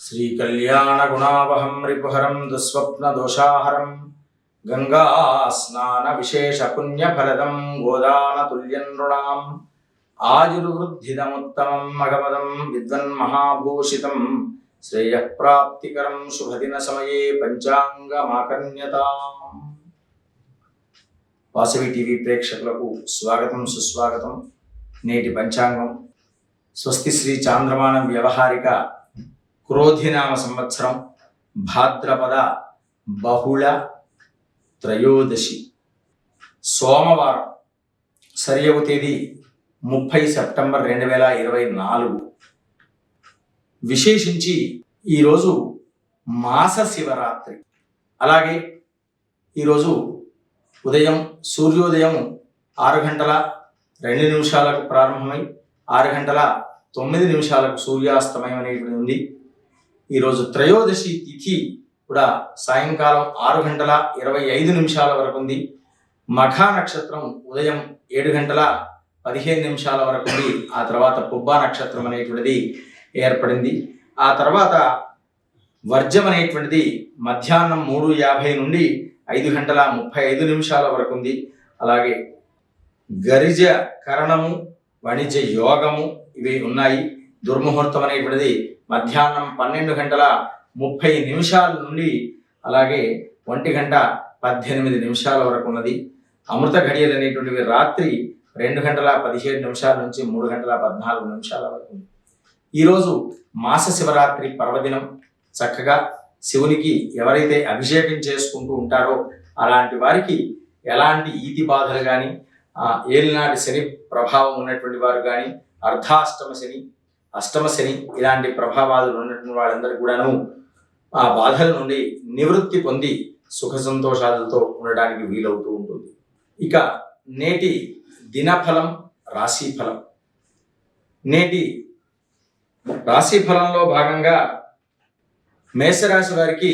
శ్రీకళ్యాణగుణావహం రిపుహరం దుస్వప్నదోషాహరం గంగా స్నాన విశేష పుణ్యఫలదం గోదానతుల్యం నృణాం ఆయుర్వృద్ధిదముత్తమం మగమదం విద్వన్మహాభూషితం శ్రేయఃప్రాప్తికరం శుభదిన సమయే పంచాంగమాకర్ణ్యతాం వాసవి టీవీ ప్రేక్షకులకు స్వాగతం సుస్వాగతం నేటి పంచాంగం స్వస్తి శ్రీ చాంద్రమానం వ్యవహారిక క్రోధినామ సంవత్సరం భాద్రపద బహుళ త్రయోదశి సోమవారం సరియవు తేదీ ముప్పై సెప్టెంబర్ రెండు వేల ఇరవై నాలుగు విశేషించి ఈరోజు మాస శివరాత్రి. అలాగే ఈరోజు ఉదయం సూర్యోదయం ఆరు గంటల రెండు నిమిషాలకు ప్రారంభమై ఆరు గంటల తొమ్మిది నిమిషాలకు సూర్యాస్తమయం అనేటువంటి ఉంది. ఈరోజు త్రయోదశి తిథి కూడా సాయంకాలం ఆరు గంటల ఇరవై ఐదు నిమిషాల వరకు ఉంది. మఖా నక్షత్రం ఉదయం ఏడు గంటల పదిహేను నిమిషాల వరకు ఉంది. ఆ తర్వాత పుబ్బా నక్షత్రం అనేటువంటిది ఏర్పడింది. ఆ తర్వాత వర్జం అనేటువంటిది మధ్యాహ్నం మూడు యాభై నుండి ఐదు గంటల ముప్పై ఐదు నిమిషాల వరకు ఉంది. అలాగే గరిజ కరణము వాణిజ్య యోగము ఇవి ఉన్నాయి. దుర్ముహూర్తం అనేటువంటిది మధ్యాహ్నం పన్నెండు గంటల ముప్పై నిమిషాల నుండి అలాగే ఒంటి గంట పద్దెనిమిది నిమిషాల వరకు ఉన్నది. అమృత ఘడియలు అనేటువంటివి రాత్రి రెండు గంటల పదిహేడు నిమిషాల నుంచి మూడు గంటల పద్నాలుగు నిమిషాల వరకు ఉంది. ఈరోజు మాస శివరాత్రి పర్వదినం. చక్కగా శివునికి ఎవరైతే అభిషేకం చేసుకుంటూ ఉంటారో అలాంటి వారికి ఎలాంటి ఈతి బాధలు కానీ ఏలినాటి శని ప్రభావం ఉన్నటువంటి వారు కానీ అర్ధాష్టమ శని అష్టమ శని ఇలాంటి ప్రభావాలు ఉన్నటువంటి వాళ్ళందరూ కూడాను ఆ బాధల నుండి నివృత్తి పొంది సుఖ సంతోషాలతో ఉండడానికి వీలవుతూ ఉంటుంది. ఇక నేటి దినఫలం రాశి ఫలం నేటి రాశి ఫలంలో భాగంగా మేషరాశి వారికి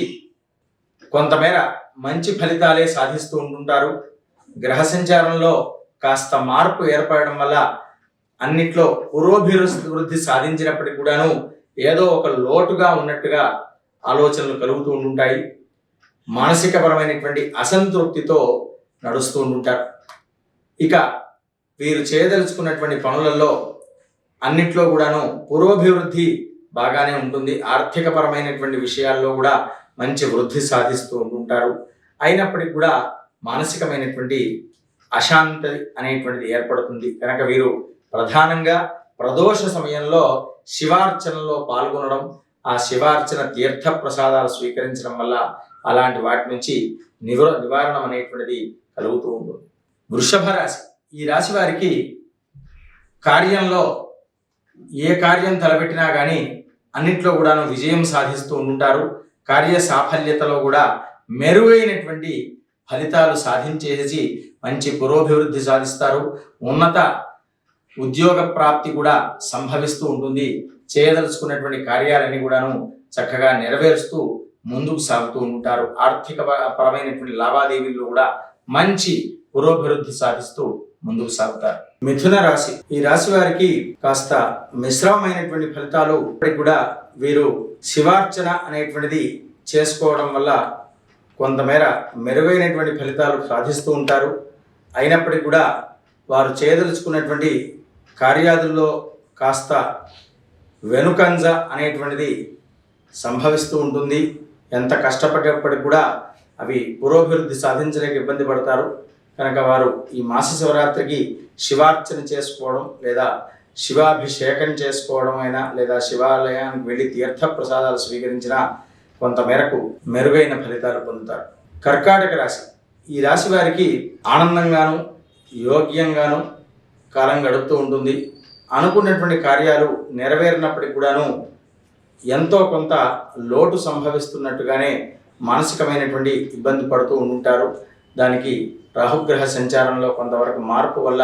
కొంతమేర మంచి ఫలితాలే సాధిస్తూ ఉంటుంటారు. గ్రహ సంచారంలో కాస్త మార్పు ఏర్పడడం వల్ల అన్నిట్లో పురోభివృద్ధి సాధించినప్పటికీ కూడాను ఏదో ఒక లోటుగా ఉన్నట్టుగా ఆలోచనలు కలుగుతూ ఉంటుంటాయి మానసికపరమైనటువంటి అసంతృప్తితో నడుస్తూ ఉంటుంటారు ఇక వీరు చేయదలుచుకున్నటువంటి పనులలో అన్నిట్లో కూడాను పురోభివృద్ధి బాగానే ఉంటుంది. ఆర్థికపరమైనటువంటి విషయాల్లో కూడా మంచి వృద్ధి సాధిస్తూ ఉంటుంటారు. అయినప్పటికీ కూడా మానసికమైనటువంటి అశాంతి అనేటువంటిది ఏర్పడుతుంది. కనుక వీరు ప్రధానంగా ప్రదోష సమయంలో శివార్చనలో పాల్గొనడం ఆ శివార్చన తీర్థ ప్రసాదాలు స్వీకరించడం వల్ల అలాంటి వాటి నుంచి నివర నివారణ అనేటువంటిది కలుగుతూ ఉంటుంది. వృషభ రాశి ఈ రాశి వారికి కార్యంలో ఏ కార్యం తలపెట్టినా కానీ అన్నిట్లో కూడాను విజయం సాధిస్తూ ఉంటారు కార్య సాఫల్యతలో కూడా మెరుగైనటువంటి ఫలితాలు సాధించేసి మంచి పురోభివృద్ధి సాధిస్తారు. ఉన్నత ఉద్యోగ ప్రాప్తి కూడా సంభవిస్తూ ఉంటుంది. చేయదలుచుకున్నటువంటి కార్యాలన్నీ కూడాను చక్కగా నెరవేరుస్తూ ముందుకు సాగుతూ ఉంటారు ఆర్థిక పరమైనటువంటి లావాదేవీల్లో కూడా మంచి పురోభివృద్ధి సాధిస్తూ ముందుకు సాగుతారు. మిథున రాశి. ఈ రాశి వారికి కాస్త మిశ్రమమైనటువంటి ఫలితాలు ఇప్పటికి కూడా వీరు శివార్చన అనేటువంటిది చేసుకోవడం వల్ల కొంతమేర మెరుగైనటువంటి ఫలితాలు సాధిస్తూ ఉంటారు. అయినప్పటికీ కూడా వారు చేయదలుచుకున్నటువంటి కార్యాదుల్లో కాస్త వెనుకంజ అనేటువంటిది సంభవిస్తూ ఉంటుంది. ఎంత కష్టపడేప్పటికి కూడా అవి పురోభివృద్ధి సాధించలేక ఇబ్బంది పడతారు. కనుక వారు ఈ మాస శివరాత్రికి శివార్చన చేసుకోవడం లేదా శివాభిషేకం చేసుకోవడం అయినా లేదా శివాలయానికి వెళ్ళి తీర్థ ప్రసాదాలు స్వీకరించిన కొంత మేరకు మెరుగైన ఫలితాలు పొందుతారు. కర్కాటక రాశి. ఈ రాశి వారికి ఆనందంగాను యోగ్యంగాను కాలం గడుపుతూ ఉంటుంది. అనుకున్నటువంటి కార్యాలు నెరవేరినప్పటికి కూడాను ఎంతో కొంత లోటు సంభవిస్తున్నట్టుగానే మానసికమైనటువంటి ఇబ్బంది పడుతూ ఉంటారు దానికి రాహుగ్రహ సంచారంలో కొంతవరకు మార్పు వల్ల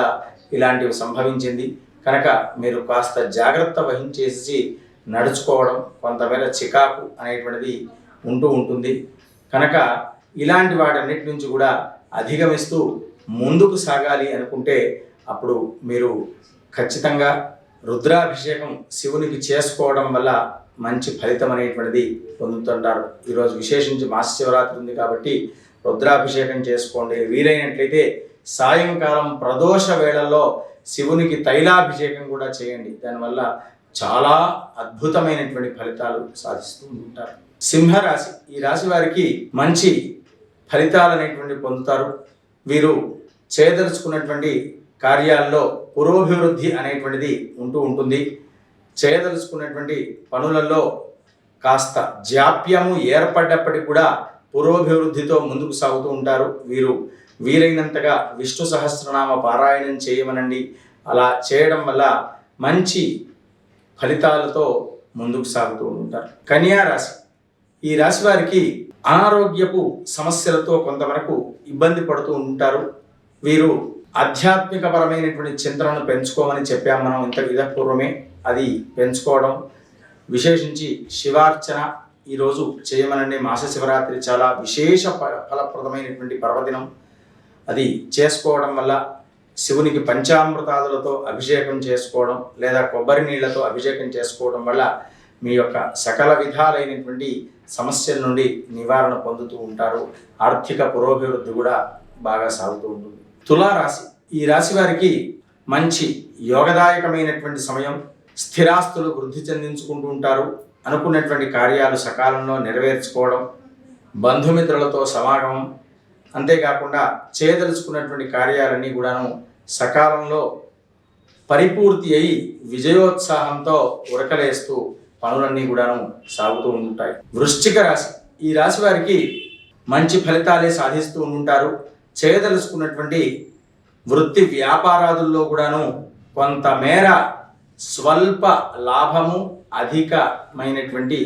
ఇలాంటివి సంభవించింది. కనుక మీరు కాస్త జాగ్రత్త వహించేసి నడుచుకోవడం కొంతమేర చికాకు అనేటువంటిది ఉంటూ ఉంటుంది. కనుక ఇలాంటి వాటన్నిటి నుంచి కూడా అధిగమిస్తూ ముందుకు సాగాలి అనుకుంటే అప్పుడు మీరు ఖచ్చితంగా రుద్రాభిషేకం శివునికి చేసుకోవడం వల్ల మంచి ఫలితం అనేటువంటిది పొందుతుంటారు. ఈరోజు విశేషించి మాస శివరాత్రి ఉంది కాబట్టి రుద్రాభిషేకం చేసుకోండి. వీలైనట్లయితే సాయంకాలం ప్రదోష వేళల్లో శివునికి తైలాభిషేకం కూడా చేయండి. దానివల్ల చాలా అద్భుతమైనటువంటి ఫలితాలు సాధిస్తూ ఉంటారు. సింహరాశి ఈ రాశి వారికి మంచి ఫలితాలు అనేటువంటి పొందుతారు. వీరు చేయదలుచుకున్నటువంటి కార్యాల్లో పురోభివృద్ధి అనేటువంటిది ఉంటూ ఉంటుంది. చేయదలుచుకున్నటువంటి పనులలో కాస్త జాప్యము ఏర్పడ్డప్పటికి కూడా పురోభివృద్ధితో ముందుకు సాగుతూ ఉంటారు. వీరు వీలైనంతగా విష్ణు సహస్రనామ పారాయణం చేయమనండి. అలా చేయడం వల్ల మంచి ఫలితాలతో ముందుకు సాగుతూ ఉంటారు. కన్యా రాశి. ఈ రాశి వారికి అనారోగ్యపు సమస్యలతో కొంతవరకు ఇబ్బంది పడుతూ ఉంటారు. వీరు ఆధ్యాత్మికపరమైనటువంటి చింతనను పెంచుకోమని చెప్పాం మనం ఇంత విధపూర్వమే అది పెంచుకోవడం విశేషించి శివార్చన ఈరోజు చేయమనండి మాస శివరాత్రి చాలా విశేష ఫలప్రదమైనటువంటి పర్వదినం. అది చేసుకోవడం వల్ల శివునికి పంచామృతాదులతో అభిషేకం చేసుకోవడం లేదా కొబ్బరి నీళ్ళతో అభిషేకం చేసుకోవడం వల్ల మీ యొక్క సకల విధాలైనటువంటి సమస్యల నుండి నివారణ పొందుతూ ఉంటారు. ఆర్థిక పురోభివృద్ధి కూడా బాగా సాగుతూ ఉంటుంది. తులారాశి ఈ రాశి వారికి మంచి యోగదాయకమైనటువంటి సమయం. స్థిరాస్తులు వృద్ధి చెందించుకుంటూ ఉంటారు. అనుకున్నటువంటి కార్యాలు సకాలంలో నెరవేర్చుకోవడం బంధుమిత్రులతో సమాగమం అంతేకాకుండా చేయదలుచుకున్నటువంటి కార్యాలన్నీ కూడాను సకాలంలో పరిపూర్తి అయి విజయోత్సాహంతో ఉరకలేస్తూ పనులన్నీ కూడాను సాగుతూ ఉంటాయి వృశ్చిక రాశి ఈ రాశి వారికి మంచి ఫలితాలే సాధిస్తూ ఉంటారు చేయదలుచుకున్నటువంటి వృత్తి వ్యాపారాదుల్లో కూడాను కొంతమేర స్వల్ప లాభము అధికమైనటువంటి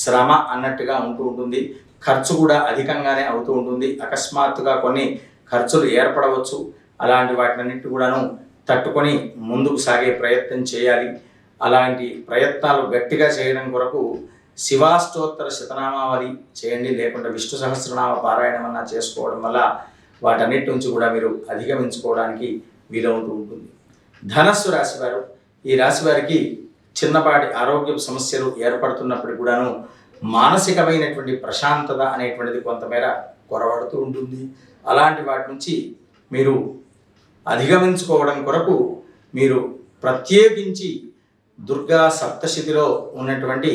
శ్రమ అన్నట్టుగా ఉంటూ ఉంటుంది. ఖర్చు కూడా అధికంగానే అవుతూ ఉంటుంది. అకస్మాత్తుగా కొన్ని ఖర్చులు ఏర్పడవచ్చు. అలాంటి వాటినన్నిటి కూడాను తట్టుకొని ముందుకు సాగే ప్రయత్నం చేయాలి. అలాంటి ప్రయత్నాలు గట్టిగా చేయడం కొరకు శివాష్టోత్తర శతనామావళి చేయండి. లేకుంటే విష్ణు సహస్రనామ పారాయణం అన్నా చేసుకోవడం వల్ల వాటన్నిటి నుంచి కూడా మీరు అధిగమించుకోవడానికి వీలవుతూ ఉంటుంది. ధనస్సు రాశి వారు ఈ రాశి వారికి చిన్నపాటి ఆరోగ్య సమస్యలు ఏర్పడుతున్నప్పటికీ కూడాను మానసికమైనటువంటి ప్రశాంతత అనేటువంటిది కొంతమేర కొరవడుతూ ఉంటుంది. అలాంటి వాటి నుంచి మీరు అధిగమించుకోవడం కొరకు మీరు ప్రత్యేకించి దుర్గా సప్తశతిలో ఉన్నటువంటి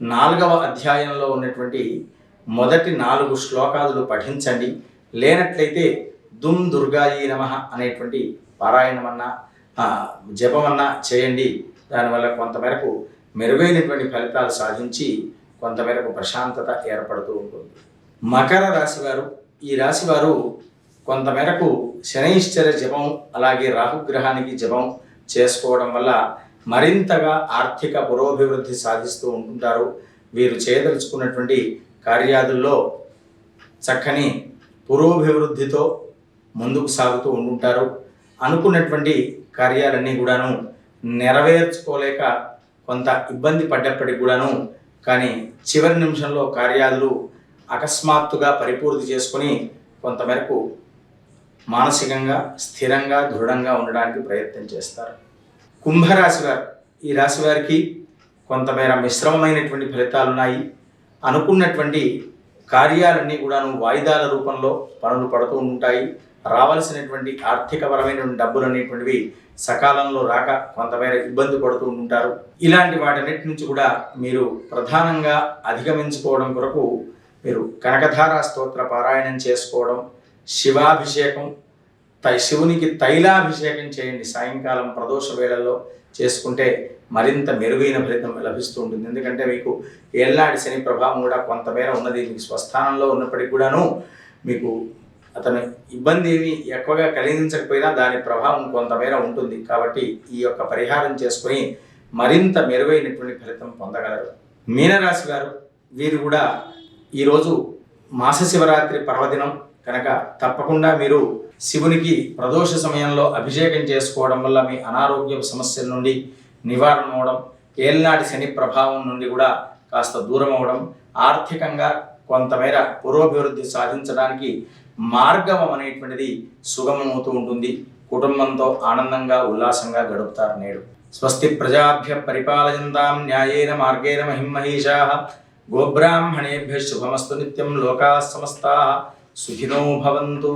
నాలుగవ అధ్యాయంలో ఉన్నటువంటి మొదటి నాలుగు శ్లోకాదులు పఠించండి. లేనట్లయితే దుమ్ దుర్గాయి నమ అనేటువంటి పారాయణమన్నా జపమన్నా చేయండి. దానివల్ల కొంతమేరకు మెరుగైనటువంటి ఫలితాలు సాధించి కొంతమేరకు ప్రశాంతత ఏర్పడుతూ ఉంటుంది. మకర రాశివారు ఈ రాశివారు కొంతమేరకు శనైశ్చర్య జపం అలాగే రాహుగ్రహానికి జపం చేసుకోవడం వల్ల మరింతగా ఆర్థిక పురోభివృద్ధి సాధిస్తూ ఉంటుంటారు. వీరు చేయదలుచుకున్నటువంటి కార్యాదుల్లో చక్కని పురోభివృద్ధితో ముందుకు సాగుతూ ఉంటుంటారు. అనుకున్నటువంటి కార్యాలన్నీ కూడాను నెరవేర్చుకోలేక కొంత ఇబ్బంది పడ్డప్పటికి కూడాను కానీ చివరి నిమిషంలో కార్యాలు అకస్మాత్తుగా పరిపూర్తి చేసుకొని కొంతమేరకు మానసికంగా స్థిరంగా దృఢంగా ఉండడానికి ప్రయత్నం చేస్తారు. కుంభరాశి వారు ఈ రాశి వారికి కొంతమేర మిశ్రమమైనటువంటి ఫలితాలు ఉన్నాయి అనుకున్నటువంటి కార్యాలన్నీ కూడాను వాయిదాల రూపంలో పనులు పడుతూ ఉంటాయి. రావలసినటువంటి ఆర్థికపరమైన డబ్బులు అనేటువంటివి సకాలంలో రాక కొంతమేర ఇబ్బంది పడుతూ ఉంటారు. ఇలాంటి వాటన్నిటి నుంచి కూడా మీరు ప్రధానంగా అధిగమించుకోవడం కొరకు మీరు కనకధార స్తోత్ర పారాయణం చేసుకోవడం శివాభిషేకం తై శివునికి తైలాభిషేకం చేయండి సాయంకాలం ప్రదోష వేళల్లో చేసుకుంటే మరింత మెరుగైన ఫలితం లభిస్తూ ఉంటుంది. ఎందుకంటే మీకు ఏళ్ళాడి శని ప్రభావం కూడా కొంతమేర ఉన్నది. మీకు స్వస్థానంలో ఉన్నప్పటికీ కూడాను మీకు అతను ఇబ్బంది ఏమి ఎక్కువగా కలిగించకపోయినా దాని ప్రభావం కొంతమేర ఉంటుంది. కాబట్టి ఈ యొక్క పరిహారం చేసుకొని మరింత మెరుగైనటువంటి ఫలితం పొందగలరు. మీనరాశి గారు వీరు కూడా ఈరోజు మాస శివరాత్రి పర్వదినం కనుక తప్పకుండా మీరు శివునికి ప్రదోష సమయంలో అభిషేకం చేసుకోవడం వల్ల మీ అనారోగ్య సమస్యల నుండి నివారణ అవడం ఏల్నాటి శని ప్రభావం నుండి కూడా కాస్త దూరం అవడం ఆర్థికంగా కొంతమేర పురోభివృద్ధి సాధించడానికి మార్గం అనేటువంటిది సుగమమవుతూ ఉంటుంది. కుటుంబంతో ఆనందంగా ఉల్లాసంగా గడుపుతారు నేడు. స్వస్తి ప్రజాభ్య పరిపాలయంతాం న్యాయేన మార్గేణ మహిమహీషా. గోబ్రాహ్మణేభ్య శుభమస్తు నిత్యం లోకా సమస్తా. సుఖినో భవంతు.